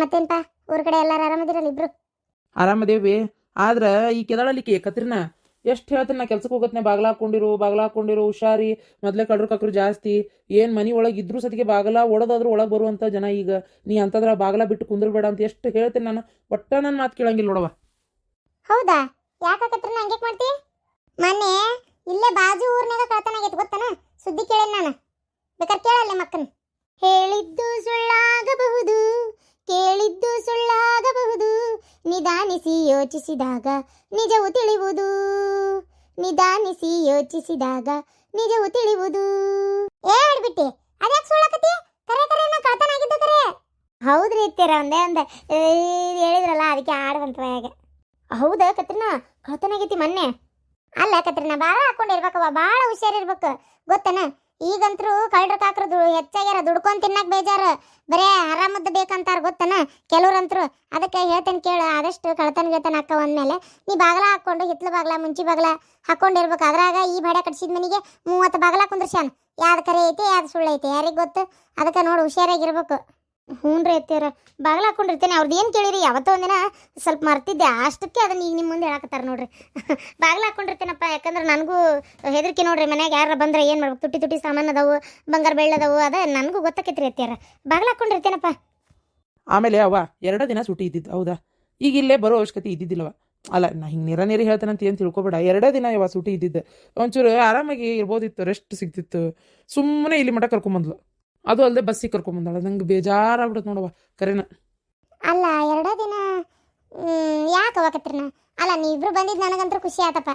ಮತ್ತೇನ್ಪಾ? ಊರ್ ಕಡೆ ಎಲ್ಲಾರು ಆರಾಮದಿರಲ್ಲ ಇಬ್ರು? ಆರಾಮದೇವಿ ಆದ್ರ ಈ ಕೆದಾಳಲಿಕ್ಕೆ ಕತ್ರಿನ ಎಷ್ಟು ಹೇಳ್ತೀನಿ ನಾ ಕೆಲ್ಸಕ್ಕೆ ಹೋಗತ್ನೆ ಬಾಗ್ಲ ಹಾಕೊಂಡಿರು ಬಾಗ್ಲ ಹಾಕೊಂಡಿರು ಹುಷಾರಿ ಮೊದ್ಲೇ ಕಳ್ರು ಕಕ್ರು ಜಾಸ್ತಿ. ಏನ್ ಮನಿ ಒಳಗೆ ಇದ್ರು ಸತಿಗೆ ಬಾಗಲ ಒಳದಾದ್ರೂ ಒಳಗೆ ಬರುವಂತ ಜನ ಈಗ. ನೀ ಅಂತದ್ರ ಬಾಗಲ ಬಿಟ್ಟು ಕುಂದ್ರಬೇಡ ಅಂತ ಎಷ್ಟು ಹೇಳ್ತೀನಿ ನಾನು. ಒಟ್ಟ ನನ್ನ ಮಾತು ಕೇಳಂಗಿಲ್ಲ ನೋಡವ ಹೌದಾ? ಯಾಕತ್ರ ಹಂಗೆ ಮಾಡ್ತಿ? ಮೊನ್ನೆ ಇಲ್ಲೇ ಬಾಜು ಊರ್ನಾಗ ಕಳ್ತನ ಗೊತ್ತಾನ ಗೊತ್ತನ? ಸುದ್ದಿ ಕೇಳೇನ್ ನಾನು. ಬೇಕಾದ್ರೆ ಕೇಳಲ್ಲ ಮಕ್ಕನ್. ಹೇಳಿದ್ದು ಸುಳ್ಳಾಗಬಹುದು, ಕೇಳಿದ್ದು ಸುಳ್ಳಾಗಬಹುದು. ನಿಧಾನಿಸಿ ಯೋಚಿಸಿದಾಗ ನಿಜವು ತಿಳಿಯುವುದು ನಿಧಾನಿಸಿ ಯೋಚಿಸಿದಾಗ ನಿಜವು ತಿಳಿಯುವುದು ಏ ಆಡ್ಬಿಟ್ಟಿ ಅದ್ಯಾಕೆ ಸುಳ್ಳಾಕತಿ ಕರೆ ಕರೆ ನಾ ಕಳ್ತನ ಆಗಿದ್ದು ಕರೆ. ಹೌದ್ರಿ ಇತ್ತೀರ ಒಂದೇ ಒಂದೇ ಹೇಳಿದ್ರಲ್ಲ, ಅದಕ್ಕೆ ಆಡುವಂತ ಹೌದಾ ಕತ್ರಿನಾ, ಕಳ್ತನ ಆಗೈತಿ ಮೊನ್ನೆ. ಅಲ್ಲ ಕತ್ರಿನಾ, ಬಾಳ ಹಾಕೊಂಡಿರ್ಬೇಕವ ಬಾಳ ಹುಷಾರಿರ್ಬೇಕು. ಗೊತ್ತನ? ಈಗಂತ್ರು ಕಳ್ಳರ ಕಾಕ್ರದು ಹೆಚ್ಚಾಗ್ಯಾರ, ದುಡ್ಕೊಂಡ್ ತಿನ್ನಕ್ ಬೇಜಾರು. ಬರೇ ಆರಾಮದ್ದು ಬೇಕಂತಾರ ಗೊತ್ತನ? ಕೆಲವ್ರಂತರು. ಅದಕ್ಕೆ ಹೇಳ್ತೇನೆ ಕೇಳು, ಆದಷ್ಟು ಕಳ್ತನ ಗಿಳ್ತನ ಅಕ್ಕ ಒಂದ್ಮೇಲೆ ನೀ ಬಾಗಲ ಹಾಕೊಂಡು ಹಿತ್ಲು ಬಾಗ್ಲ, ಮುಂಚಿ ಬಾಗ್ಲ ಹಾಕೊಂಡಿರ್ಬೇಕು. ಅದ್ರಾಗ ಈ ಬಾಡ ಕಟ್ಸಿದ ಮನಿಗೆ ಮೂವತ್ತು ಬಾಗಲ ಕುಂದ್ರಸ್ಯಾನ. ಯಾವ್ದು ಕರೆ ಐತಿ ಯಾವ್ದು ಸುಳ್ಳು ಐತಿ, ಯಾರಿಗ್ ಗೊತ್ತು? ಅದಕ್ಕೆ ನೋಡಿ ಹುಷಾರಾಗಿರ್ಬೇಕು ಹ್ಞೂನ್ರಿ ಅತ್ತೀರ ಬಾಗ್ಲ ಹಾಕೊಂಡಿರ್ತೇನೆ ಅವ್ರದ್ದು ಏನು ಕೇಳಿರಿ? ಯಾವತ್ತೋ ಒಂದಿನ ಸ್ವಲ್ಪ ಮರ್ತಿದ್ದೆ, ಅಷ್ಟಕ್ಕೆ ಅದನ್ನ ಈಗ ನಿಮ್ಮ ಮುಂದೆ ಹೇಳಕತ್ತಾರ ನೋಡ್ರಿ. ಬಾಗ್ಲ ಹಾಕೊಂಡಿರ್ತೇನಪ್ಪ, ಯಾಕಂದ್ರೆ ನನಗೂ ಹೆದರಿಕೆ ನೋಡ್ರಿ, ಮನ್ಯಾಗ ಯಾರು ಬಂದ್ರೆ ಏನು ಮಾಡ್ಬೇಕು? ತುಟ್ಟಿ ತುಟ್ಟಿ ಸಾಮಾನು ಅದಾವು, ಬಂಗಾರ ಬೆಳ್ಳ ಅದಾವು, ಅದ ನನಗೂ ಗೊತ್ತಾಕೈತ್ರಿ ಅತ್ಯಾರ ಬಾಗ್ಲ ಹಾಕೊಂಡಿರ್ತೇನಪ್ಪ. ಆಮೇಲೆ ಅವ ಎರಡು ದಿನ ಸುಟಿ ಇದ್ದಿದ್ದು ಹೌದಾ? ಈಗ ಇಲ್ಲೇ ಬರೋ ಅವಶ್ಯಕತೆ ಇದ್ದಿದ್ದಿಲ್ಲವ. ಅಲ್ಲ, ನಾ ಹಿಂಗೆ ನೀರು ನೇರಿ ಹೇಳ್ತಾನಂತ ಏನು ತಿಳ್ಕೊಬೇಡ. ಎರಡೇ ದಿನ ಯಾವ ಸುಟಿ ಇದ್ದಿದ್ದು ಒಂಚೂರು ಆರಾಮಾಗಿ ಇರ್ಬೋದಿತ್ತು ರೆಸ್ಟ್ ಸಿಗ್ತಿತ್ತು. ಸುಮ್ಮನೆ ಇಲ್ಲಿ ಮಠ ಕರ್ಕೊಂಬಂದ್ಲು. ಅದು ಅಲ್ಲದೆ ಬಸ್ಸಿಗೆ ಕರ್ಕೊಂಬಂದಾಳ ನಂಗೆ ಬೇಜಾರಾಗ್ಬಿಡುತ್ತೆ ನೋಡವ ಕರೆನ. ಅಲ್ಲ ಎರಡೋ ದಿನ ಯಾಕೆ ಹೋಗಕತ್ರಿನ ಅಲ್ಲ ನೀವಿಬ್ರು ಬಂದಿದ್ದು ನನಗಂತೂ ಖುಷಿ ಆತಪ್ಪ.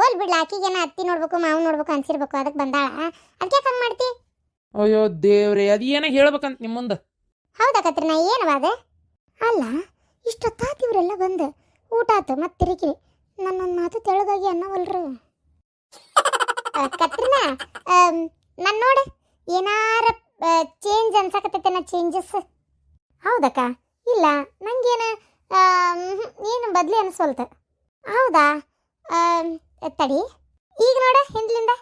ಓಲ್ ಬಿಡ್ಲಾ ಬಿಡ್ಲ ಆಕಿಗೇನ ಅತ್ತಿ ನೋಡ್ಬೇಕು ಮಾವು ನೋಡ್ಬೇಕು ಅನ್ಸಿರ್ಬೇಕು ಅದಕ್ಕೆ ಬಂದಾಳ. ಅದಕ್ಕೆ ಹಂಗೆ ಮಾಡ್ತಿ? ಅಯ್ಯೋ ದೇವ್ರೆ ಅದು ಏನೋ ಹೇಳ್ಬೇಕಂತ ನಿಮ್ಮ ಮುಂದೆ? ಹೌದಾ ಕತ್ರಿನ ಏನವ ಅದು? ಅಲ್ಲ ಇಷ್ಟೊತ್ತಾತು ಇವರೆಲ್ಲ ಬಂದು ಊಟ ಆತು ಮತ್ತೆ ತಿರುಗಿ ನನ್ನ ಮಾತು ತೆಳಗಾಗಿ ಅನ್ನವಲ್ರು. ಕತ್ರಿನ ನಾನು ನೋಡಿ ಏನಾರ ಚೇಂಜ್ ಅನ್ಸಕತ್ತೈತೇನ ಚೇಂಜಸ್ ಹೌದಕ್ಕ? ಇಲ್ಲ, ನಂಗೇನು ಏನು ಬದ್ಲಿ ಅನಿಸ್ವಲ್ತ. ಹೌದಾ? ತಡಿ. ಈಗ ನೋಡ, ಹಿಂದ್ಲಿಂದ.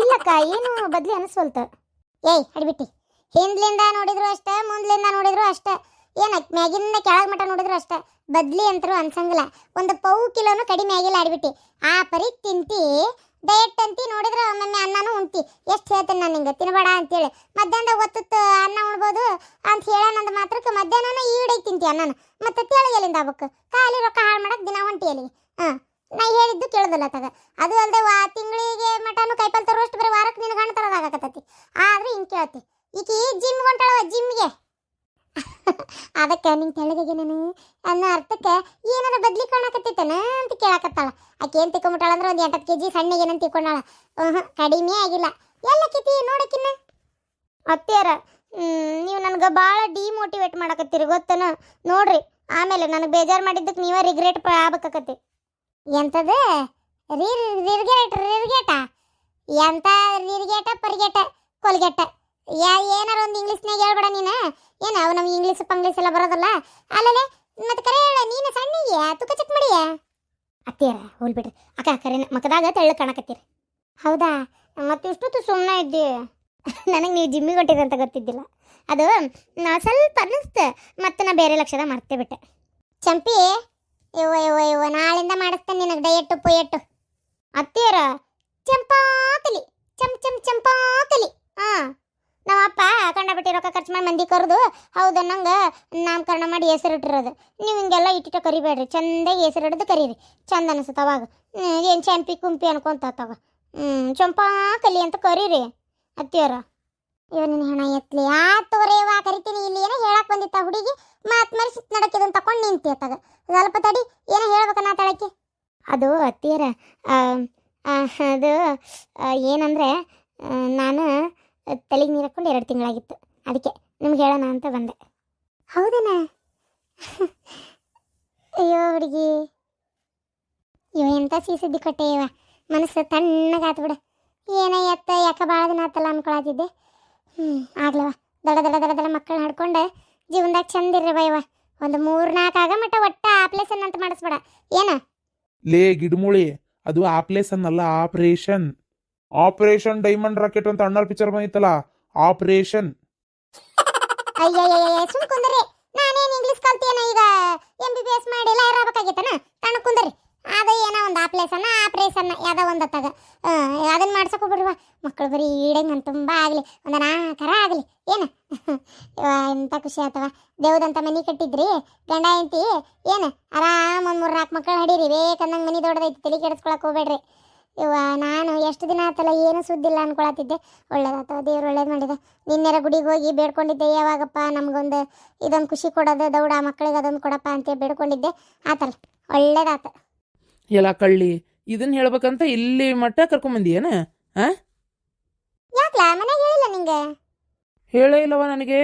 ಇಲ್ಲಕ್ಕ, ಏನು ಬದ್ಲಿ ಅನಿಸ್ವಲ್ತ. ಏಯ್, ಅಡ್ಬಿಟ್ಟಿ. ಹಿಂದ್ಲಿಂದ ನೋಡಿದ್ರು ಅಷ್ಟೇ, ಮುಂದ್ಲಿಂದ ನೋಡಿದ್ರು ಅಷ್ಟೇ. ಏನ, ಮ್ಯಾಗಿಂದ ಕೆಳಗೆ ಮಟ್ಟ ನೋಡಿದ್ರು ಅಷ್ಟೇ. ಬದ್ಲಿ ಅಂತರೂ ಅನ್ಸಂಗಿಲ್ಲ. ಒಂದು ಪೌ ಕಿಲೋನು ಕಡಿಮೆ ಆಗಿಲ್ಲ ಆಡ್ಬಿಟ್ಟಿ ಆ ಪರಿ ತಿಂತಿ ಡಯಟ್ ಅಂತಿ ನೋಡಿದ್ರೆ ಒಮ್ಮೊಮ್ಮೆ ಅನ್ನನೂ ಉಣ್ತಿ. ಎಷ್ಟು ಹೇಳ್ತೇನೆ ನಾನು ನಿಂಗೆ? ತಿನ್ಬೇಡ ಅಂತೇಳಿ. ಮಧ್ಯಾಹ್ನದಾಗ ಒತ್ತುತ್ತ ಅನ್ನ ಉಣ್ಬೋದು ಅಂತ ಹೇಳೋಣ ಮಾತ್ರಕ್ಕೆ ಮಧ್ಯಾಹ್ನ ಈಡೈತಿ ತಿಂತಿ ಅನ್ನನ. ಮತ್ತೆ ತೇಳಿ ಎಲ್ಲಿಂದ ಆಗ್ಬೇಕು? ಖಾಲಿ ರೊಕ್ಕ ಹಾಳು ಮಾಡಕ್ಕೆ ದಿನ ಹೊಂಟಿ ಎಲ್ಲಿ ಹಾಂ. ನಾ ಹೇಳಿದ್ದು ಕೇಳೋದಿಲ್ಲ ತಗ. ಅದು ಅಲ್ಲದೆ ವಾ ತಿಂಗಳಿಗೆ ಮಟನು ಕೈಪಲ್ ತರುವಷ್ಟು ಬರೀ ವಾರಕ್ಕೆ ನಿನಗೆ ಹಣ್ಣು ತರೋದಾಗತ್ತತಿ ಆದ್ರೆ ಹಿಂಗೆ ಕೇಳ್ತಿ. ಈಕಿ ಜಿಮ್ ಹೊಂಟಾಳವ ಜಿಮ್ಗೆ ಅದಕ್ಕೆ ನಿಂಗೆ ತೆಳಗಾಗಿ ನಾನು ಅನ್ನೋ ಅರ್ಥಕ್ಕೆ ಏನಾರ ಬದ್ಲಿ ಕಾಣಕತ್ತೈತನ ಅಂತ ಕೇಳಕತ್ತಾಳ. ಆಕೆ ಏನು ತಿಕ್ಕೊಂಬಿಟ್ಟಾಳ ಅಂದ್ರೆ ಒಂದು ಎಂಟತ್ತು ಕೆ ಜಿ ಸಣ್ಣಗೆ ಏನಂತ ತಿಕ್ಕೊಂಡಾಳ. ಹ್ಞೂ ಕಡಿಮೆ ಆಗಿಲ್ಲ. ಎಲ್ಲ ಕಿತಿ ನೋಡಕ್ಕಿನ್ನ ಅತ್ತೆಯರ ನೀವು ನನಗೆ ಭಾಳ ಡಿಮೋಟಿವೇಟ್ ಮಾಡಕತ್ತೀರಿ ಗೊತ್ತನ? ನೋಡ್ರಿ, ಆಮೇಲೆ ನನಗೆ ಬೇಜಾರು ಮಾಡಿದ್ದಕ್ಕೆ ನೀವೇ ರಿಗ್ರೆಟ್ ಆಗ್ಬೇಕಾಕತಿ ಎಂಥದ್ದು ರೀ, ರಿರ್ಗೇಟ್, ರಿರ್ಗೇಟ? ಎಂಥ ರಿರ್ಗೇಟ, ಪರಿಗೇಟ, ಕೊಲ್ಗೇಟ? ಏನಾರ ಒಂದು ಇಂಗ್ಲೀಷ್ನಾಗ ಹೇಳ್ಬೇಡ ನೀನು. ಏನು, ಅವು ನಮ್ಗೆ ಇಂಗ್ಲೀಷ್ ಪಂಗ್ಲೀಷ್ ಎಲ್ಲ ಬರೋದಲ್ಲ? ಅಲ್ಲೇ ಮತ್ತೆ ಕರೆ ಹೇಳ, ನೀನು ಸಣ್ಣಿಗೆ, ತುಕ ಚೆಕ್ ಮಾಡಿಯ? ಅತ್ತೀರ ಹೋಲ್ ಬಿಡ್ರಿ. ಅಕ್ಕ, ಕರೆ ಮಕದಾಗ ತೆಳ್ಳ ಕಾಣಕತ್ತೀರಿ. ಹೌದಾ? ಮತ್ತೆ ಇಷ್ಟೊತ್ತು ಸುಮ್ಮನೆ ಇದ್ದಿ. ನನಗೆ ನೀವು ಜಿಮ್ಮಿಗೆ ಅಂತ ಗೊತ್ತಿದ್ದಿಲ್ಲ. ಅದು, ನಾ ಸ್ವಲ್ಪ ಅನ್ನಿಸ್ತು, ಮತ್ತೆ ನಾ ಬೇರೆ ಲಕ್ಷದ ಮರ್ತೇ ಬಿಟ್ಟೆ. ಚಂಪಿ ಇವ ಇವ ಇವ ನಾಳಿಂದ ಮಾಡಿಸ್ತೇನೆ ನಿನಗೆ ಅತ್ತೇರ ಅತ್ತೀರ ಚಂಪಾತಲಿ, ಚಮ್ ಚಮ್, ಚಂಪಾತಲಿ. ಹಾಂ ನಮ್ಮಪ್ಪ ಕಂಡಬಿಟ್ಟು ರೊಕ್ಕ ಖರ್ಚು ಮಾಡಿ ಮಂದಿ ಕರೆದು, ಹೌದು ನಂಗೆ ನಾಮಕರಣ ಮಾಡಿ ಹೆಸರಿಟ್ಟಿರೋದು ನೀವು ಹಿಂಗೆಲ್ಲ ಇಟ್ಟಿಟ್ಟು ಕರಿಬೇಡ್ರಿ, ಚಂದಾಗಿ ಹೆಸರು ಹಿಡಿದು ಕರೀರಿ. ಚಂದ ಅನಿಸುತ್ತೆ ಅವಾಗ. ಏನು ಚಂಪಿ ಕುಂಪಿ ಅನ್ಕೊಂತ ತಗ ಚಂಪಾ ಕಲಿ ಅಂತ ಕರೀರಿ ಅತ್ತಿಯರ ಇವ ನಿನ್ನ ಹೆಣ ಎತ್ಲಿ. ಆ ತೋರೇವ ಕರಿತೀನಿ. ಇಲ್ಲಿ ಏನೋ ಹೇಳಕ್ ಬಂದಿತ್ತ ಹುಡುಗಿ. ಮಾತ್ ಮರಿಸಿ ನಡಕಿದನ್ ತಕೊಂಡು ನಿಂತಿ ಅತ್ತಾಗ. ಸ್ವಲ್ಪ ತಡಿ, ಏನೋ ಹೇಳ್ಬೇಕನ್ನ ತಳಕ್ಕೆ. ಅದು ಅತ್ತಿಯರ ಅದು ಏನಂದ್ರೆ ನಾನು ತಲೆಗೆ ನೀರು ಹಾಕೊಂಡು ಎರಡು ತಿಂಗಳಾಗಿತ್ತು. ಅದಕ್ಕೆ ನಿಮ್ಗೆ ಹೇಳೋಣ ಅಂತ ಬಂದೆ. ಹೌದೇನ? ಅಯ್ಯೋ ಹುಡುಗಿ. ಇವ ಎಂತ ಸೀಸುದ್ದಿ ಕೊಟ್ಟೆ ಇವ? ಮನಸ್ಸು ತಣ್ಣಗಾತು ಬಿಡ. ಏನ ಎತ್ತ ಯಾಕ ಭಾಳ ದಿನ ಆತಲ್ಲ ಅನ್ಕೊಳತಿದ್ದೆ. ಹ್ಞೂ ಆಗ್ಲವ. ದಡ ದಡ ದಡ ದಡ ಮಕ್ಕಳನ್ನ ಹಡ್ಕೊಂಡು ಜೀವನದಾಗ ಚಂದ ಇರ್ರಿ ಬಯ್ಯವ ಒಂದು ಮೂರು ನಾಲ್ಕು ಆಗ ಮಟ್ಟ ಒಟ್ಟ ಆಪ್ಲೇಸನ್ ಅಂತ ಮಾಡಿಸ್ಬೇಡ. ಏನ? ಲೇ ಗಿಡಮೂಳಿ, ಅದು ಆಪ್ಲೇಸನ್ ಅಲ್ಲ, ಆಪರೇಷನ್. ಆಪರೇಷನ್ ಡೈಮಂಡ್ ರಾಕೆಟ್ ಅಂತ ಅಣ್ಣಲ್ ಪಿಕ್ಚರ್ ಬಂದಿತ್ತಲ್ಲ ಆಪರೇಷನ್ ಅಯ್ಯಯ್ಯಯ್ಯ ಸುಮ್ ಕುಂದ್ರಿ ನಾನೇನ್ ಇಂಗ್ಲಿಷ್ ಕಲ್ತಿಯೇನ ಈಗ? ಎಂ ಬಿ ಬಿ ಎಸ್ ಮಾಡಿ ಲಾಯರ್ ಆಗ್ಬೇಕಾಗಿತ್ತನ? ತಣ್ಣ ಕುಂದ್ರಿ ಅದ ಏನೋ ಒಂದು ಆಪ್ಲೇಸನ್ನ ಆಪ್ರೇಸನ್ನ ಯಾವುದೋ ಒಂದು ಅತ್ತಾಗ. ಅದನ್ನ ಮಾಡ್ಸಕ್ ಹೋಗ್ಬಿಡ್ವಾ ಮಕ್ಕಳು ಬರೀ ಈಡಂಗ್ ಅಂತ ತುಂಬಾ ಆಗ್ಲಿ. ಒಂದ ನಾಲ್ಕರ ಆಗ್ಲಿ. ಏನು? ಎಂತ ಖುಷಿ ಆತವ ದೇವ್ದಂತ ಮನಿ ಕಟ್ಟಿದ್ರಿ. ಗಂಡ ಏನು? ಆರಾಮ ಒಂದ್ ಮೂರ್ ನಾಲ್ಕು ಮಕ್ಕಳು ಹಡೀರಿ ಬೇಕಂದಂಗೆ ಮನಿ ದೊಡ್ಡದೈತಿ, ತಲೆ ಕೆಡಿಸ್ಕೊಳಕ್ ಹೋಗ್ಬೇಡ್ರಿ. ಇವ ನಾನು ಎಷ್ಟು ದಿನ ಆತಲ್ಲ ಏನು ಸುದ್ದಿಲ್ಲ ಅನ್ಕೊಳತ್ತಿದ್ದೆ. ಒಳ್ಳೇದಾತವ ದೇವ್ರು ಒಳ್ಳೇದು ಮಾಡಿದೆ. ನಿನ್ನೆರ ಗುಡಿಗೆ ಹೋಗಿ ಬೇಡ್ಕೊಂಡಿದ್ದೆ ಯಾವಾಗಪ್ಪ ನಮಗೊಂದು ಇದೊಂದು ಖುಷಿ ಕೊಡೋದು ದೌಡ ಮಕ್ಕಳಿಗೆ ಅದೊಂದು ಕೊಡಪ್ಪ ಅಂತ ಬೇಡ್ಕೊಂಡಿದ್ದೆ. ಆತಲ್ಲ ಒಳ್ಳೇದಾತ. ಎಲ್ಲ ಕಳ್ಳಿ ಇದನ್ನ ಹೇಳ್ಬೇಕಂತ ಇಲ್ಲಿ ಮಟ್ಟ ಕರ್ಕೊಂಬಂದಿಯೇನ? ಯಾಕಲ? ಮನೆಗೆ ಹೇಳಿಲ್ಲ ನಿಂಗೆ? ಹೇಳೇ ಇಲ್ಲವ ನನಗೆ.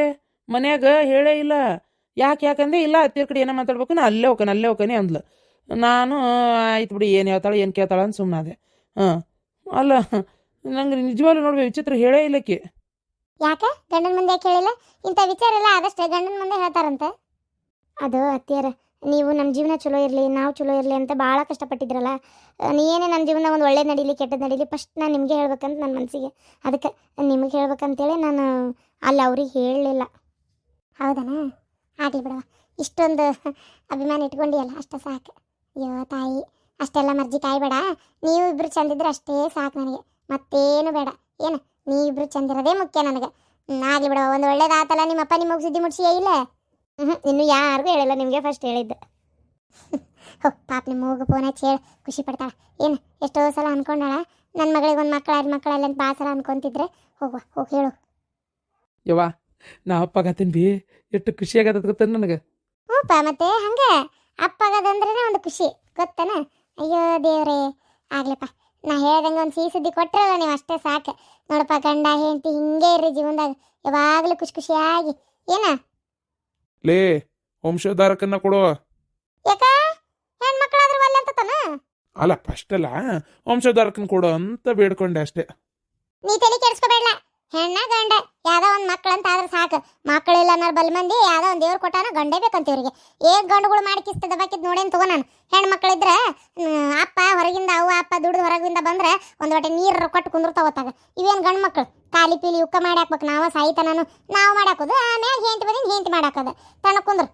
ಮನ್ಯಾಗ ಹೇಳೇ ಇಲ್ಲ. ಯಾಕೆ ಯಾಕಂದೆ ಇಲ್ಲ ಹತ್ತಿರ ಕಡೆ ಏನೋ ಮಾತಾಡ್ಬೇಕು ನಾ ಅಲ್ಲೇ ಹೋಗ್ತಾನೆ ಅಲ್ಲೇ ಹೋಗ್ತಾನೆ ಅಂದ್ಲು. ನಾನು ಆಯ್ತು ಬಿಡಿ ಏನು ಹೇಳ್ತಾಳೆ ಏನು ಕೇಳ್ತಾಳೆ ಅಂತ ಸುಮ್ಮನಾದೆ ಅಲ್ಲ ನಂಗೆ ನಿಜವಾಗ್ಲೂ ನೋಡ್ಬೇಕು, ವಿಚಿತ್ರ ಹೇಳೇ ಇಲ್ಲಕ್ಕೆ. ಯಾಕೆ? ಗಂಡನ ಮುಂದೆ ಕೇಳಿಲ್ಲ ಇಂಥ ವಿಚಾರ ಎಲ್ಲ ಆದಷ್ಟೇ, ಗಂಡನ ಮುಂದೆ ಹೇಳ್ತಾರಂತೆ. ಅದು ಅತ್ತಿಯರ, ನೀವು ನಮ್ಮ ಜೀವನ ಚಲೋ ಇರಲಿ, ನಾವು ಚಲೋ ಇರಲಿ ಅಂತ ಭಾಳ ಕಷ್ಟಪಟ್ಟಿದ್ರಲ್ಲ ನೀನೇ ನೀ ಏನೇ ನಮ್ಮ ಜೀವನ ಒಂದು ಒಳ್ಳೇದು ನಡೀಲಿ ಕೆಟ್ಟದ್ದು ನಡೀಲಿ, ಫಸ್ಟ್ ನಾನು ನಿಮಗೆ ಹೇಳ್ಬೇಕಂತ ನನ್ನ ಮನಸ್ಸಿಗೆ ಅದಕ್ಕೆ ನಿಮಗೆ ಹೇಳ್ಬೇಕಂತೇಳಿ ನಾನು ಅಲ್ಲಿ ಅವ್ರಿಗೆ ಹೇಳಲಿಲ್ಲ. ಹೌದನಾ? ಆಗಲಿ ಬಿಡವ ಇಷ್ಟೊಂದು ಅಭಿಮಾನ ಇಟ್ಕೊಂಡಿಯಲ್ಲ, ಅಷ್ಟೇ ಸಾಕು. ಅಯ್ಯೋ, ತಾಯಿ. ಅಷ್ಟೆಲ್ಲ ಮರ್ಜಿ ಕಾಯ್ಬೇಡ. ನೀವು ಇಬ್ರು ಚಂದಿದ್ರೆ ಅಷ್ಟೇ ಸಾಕು ನನಗೆ. ಮತ್ತೇನು ಬೇಡ. ಏನು? ಇಬ್ರು ಚಂದಿರೋದೇ ಮುಖ್ಯ ನನಗೆ. ಆಗಲಿ ಬಿಡವ ಒಂದು ಒಳ್ಳೇದಾತಲ್ಲ ನಿಮ್ಮಪ್ಪ ನಿಮಗೆ ಸುದ್ದಿ ಮುಡ್ಸಿಯೇ ಇಲ್ಲ? ಹ್ಞೂ ಇನ್ನು ಯಾರಿಗೂ ಹೇಳಿಲ್ಲ. ನಿಮಗೆ ಫಸ್ಟ್ ಹೇಳಿದ್ದೆ. ಹೋ ಪಾಪ ನಿಮ್ಮ ಮೂಗು ಫೋನ್ ಹಚ್ಚಿ ಹೇಳಿ. ಖುಷಿ ಪಡ್ತಾಳ. ಏನು? ಎಷ್ಟೋ ಸಲ ಅನ್ಕೊಂಡಾಳ. ನನ್ನ ಮಗಳಿಗೆ ಒಂದು ಮಕ್ಕಳಾದ ಮಕ್ಕಳಲ್ಲ ಅಂತ ಭಾಳ ಸಲ ಅನ್ಕೊಂತಿದ್ರೆ ಹೋಗುವ. ಹೋಗಿ ಹೇಳು. ಯವ್ವ ನಾ ಅಪ್ಪಾಗತ್ತೀನಿ ಬಿ. ಎಷ್ಟು ಖುಷಿಯಾಗತ್ತೆ ನನಗೆ? ಹ್ಞೂಪ್ಪ ಮತ್ತೆ? ಹಂಗೆ? ಅಪ್ಪಾಗದಂದ್ರೇ ಒಂದು ಖುಷಿ. ಗೊತ್ತನ? ಅಯ್ಯೋ ದೇವ್ರೇ ಆಗ್ಲಿಪ್ಪ. ನಾ ಹೇಳ್ದಂಗೆ ಒಂದು ಸಿಹಿ ಸುದ್ದಿ ಕೊಟ್ರಲ್ಲ ನೀವು ಅಷ್ಟೇ ಸಾಕು. ನೋಡಪ್ಪ ಗಂಡ ಹೆಂಡತಿ ಹಿಂಗೆ ಇರ್ರಿ ಜೀವನದಾಗ. ಯಾವಾಗಲೂ ಖುಷಿ ಖುಷಿಯಾಗಿ. ಏನ? ಲೇ ವಂಶಧಾರಕನ್ನ ಕೊಡು. ಯಾಕ? ಹೆಣ್ಮಕ್ಳಾದ್ರೂ ಒಲ್ಲೆ ಅಂತ ತಾನ ಅಲ್ಲ ಫಸ್ಟ್ ಅಲ್ಲ ವಂಶಧಾರಕನ್ ಕೊಡು ಅಂತ ಬೇಡ್ಕೊಂಡೆ ಅಷ್ಟೇ. ನೀ ತಲೆ ಕೆಡಿಸ್ಕೋಬೇಡ ಹೆಣ್ಣ ಗಂಡ, ಯಾವ್ದೋ ಒಂದು ಮಕ್ಳು ಅಂತ ಆದ್ರೆ ಸಾಕು. ಮಕ್ಕಳಿಲ್ಲ ಅನ್ನೋ ಬಲ್ ಮಂದಿ ಯಾವ್ದೋ ಒಂದು ದೇವ್ರು ಕೊಟ್ಟಾನ ಗಂಡೇ ಬೇಕಂತ ಇವ್ರಿಗೆ. ಏನ್ ಗಂಡುಗಳು ಮಾಡಿ ಕಿಸ್ತದ ಬಾಕಿದ್ ನೋಡೇನ್ ತಗೋ ನಾನು? ಹೆಣ್ಣು ಮಕ್ಳಿದ್ರೆ ಅಪ್ಪ ಹೊರಗಿಂದ, ಅವ್ವ, ಅಪ್ಪ ದುಡ್ದು ಹೊರಗಿಂದ ಬಂದ್ರೆ ಒಂದು ಹೊಟ್ಟೆ ನೀರು ಕೊಟ್ಟು ಕುಂದಿರ್ತಾವತ್ತಾಗ ಇವೇನು ಗಂಡು ಮಕ್ಳು? ಕಾಲಿ ಪೀಲಿ ಉಕ್ಕ ಮಾಡಿ ಹಾಕ್ಬೇಕು ನಾವ ನಾನು ನಾವು ಮಾಡಾಕೋದು ಆಮೇಲೆ ಹೆಂಟ್ ಬಂದಿದ್ದು ಹೆಂಟ್ ಮಾಡಾಕೋದು ತಣ್ಣ ಕುಂದ್ರು.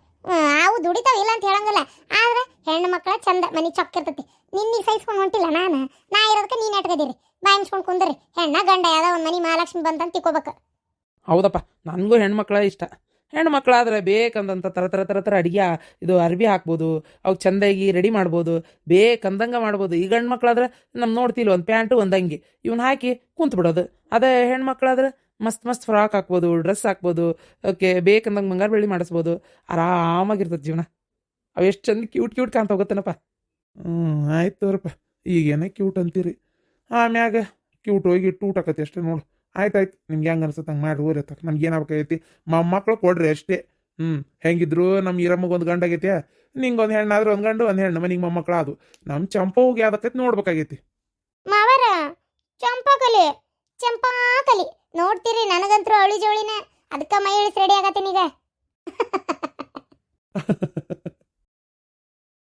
ಅವು ದುಡಿತಾವ ಇಲ್ಲ ಅಂತ ಹೇಳಂಗಿಲ್ಲ. ಆದ್ರೆ ಹೆಣ್ಣು ಮಕ್ಕಳ ಚಂದ, ಮನಿ ಚೊಕ್ಕ ಇರ್ತೈತಿ. ನಿನ್ನಿಗೆ ಸಹಿಸ್ಕೊಂಡು ಹೊಂಟಿಲ್ಲ ನಾನು? ನಾ ಇರೋದಕ್ಕೆ ನೀನು ಎಟ್ಕದಿರಿ ಬಾಯಿ ಮುಚ್ಕೊಂಡು ಕುಂದ್ರಿ. ಹೆಣ್ಣ ಗಂಡ ಯಾವ್ದೋ ಒಂದು ಮನಿ ಮಹಾಲಕ್ಷ್ಮಿ ಬಂತಂತ ತಿಕ್ಕೋಬೇಕು ಹೌದಪ್ಪ ನನಗೂ ಹೆಣ್ಮಕ್ಳ ಇಷ್ಟ. ಹೆಣ್ಮಕ್ಳಾದ್ರೆ ಬೇಕಂದಂತ ತರ ತರ ತರ ಥರ ಅಡುಗೆ ಇದು ಅರ್ಬಿ ಹಾಕ್ಬೋದು ಅವು ಚಂದಾಗಿ ರೆಡಿ ಮಾಡ್ಬೋದು ಬೇಕಂದಂಗೆ ಮಾಡ್ಬೋದು. ಈ ಗಂಡು ಮಕ್ಳಾದ್ರೆ ನಮ್ಮ ನೋಡ್ತಿಲ್ಲ ಒಂದು ಪ್ಯಾಂಟು ಒಂದು ಅಂಗಿ. ಇವನ್ನ ಹಾಕಿ ಕುಂತ್ ಬಿಡೋದು. ಅದೇ ಹೆಣ್ಮಕ್ಳಾದ್ರೆ ಮಸ್ತ್ ಮಸ್ತ್ ಫ್ರಾಕ್ ಹಾಕ್ಬೋದು ಡ್ರೆಸ್ ಹಾಕ್ಬೋದು ಓಕೆ ಬೇಕಂದಂಗೆ ಬಂಗಾರ ಬೆಳ್ಳಿ ಮಾಡಿಸ್ಬೋದು. ಆರಾಮಾಗಿರ್ತದೆ ಜೀವನ. ಅವು ಎಷ್ಟು ಚಂದ ಕ್ಯೂಟ್ ಕ್ಯೂಟ್ ಕಾಣ್ತಾ ಹೋಗುತ್ತೇನಪ್ಪ. ಹ್ಞೂ ಆಯ್ತು ತೋರಪ್ಪ ಈಗೇನ ಕ್ಯೂಟ್ ಅಂತೀರಿ. ಆಮ್ಯಾಗ ಕ್ಯೂಟ್ ಹೋಗಿ ಟೂಟ್ ಆಕತಿ ಅಷ್ಟೇ ನೋಡು. ಆಯ್ತು ಆಯ್ತು ನಿಮ್ಗೆ ಹೆಂಗೆ ಅನ್ಸುತ್ತೆ ಹಂಗೆ ಮಾಡಿ ಹೋರಿ ಅತ್ತ ನಮ್ಗೆ ಏನಾಗಬೇಕೈತಿ ಮೊಮ್ಮಕ್ಳು ಕೊಡ್ರಿ ಅಷ್ಟೇ. ಹ್ಞೂ ಹೆಂಗಿದ್ರು ನಮ್ಮ ಈರಮ್ಮಗೆ ಒಂದು ಗಂಡು ಆಗೈತೆ. ನಿಂಗೆ ಒಂದು ಹೆಣ್ಣಾದ್ರೆ ಒಂದು ಗಂಡು ಒಂದು ಹೆಣ್ಣು ಮನೆಗೆ ಮೊಮ್ಮಕ್ಳು ಅದು ನಮ್ಮ ಚಂಪ ಹೋಗಿ ಯಾವ್ದಕ್ಕೈತಿ ನೋಡ್ಬೇಕಾಗೈತಿ. ಮಾವರ ಚಂಪಾಕಲಿ ಚಂಪಾಕಲಿ ನೋಡ್ತೀರಿ ನನಗಂತರೂ ಅಳಿ ಜೋಳಿನ. ಅದಕ್ಕೆ ಮೈ ಇಳಿಸಿ ರೆಡಿ ಆಗತ್ತೀನಿ ಈಗ.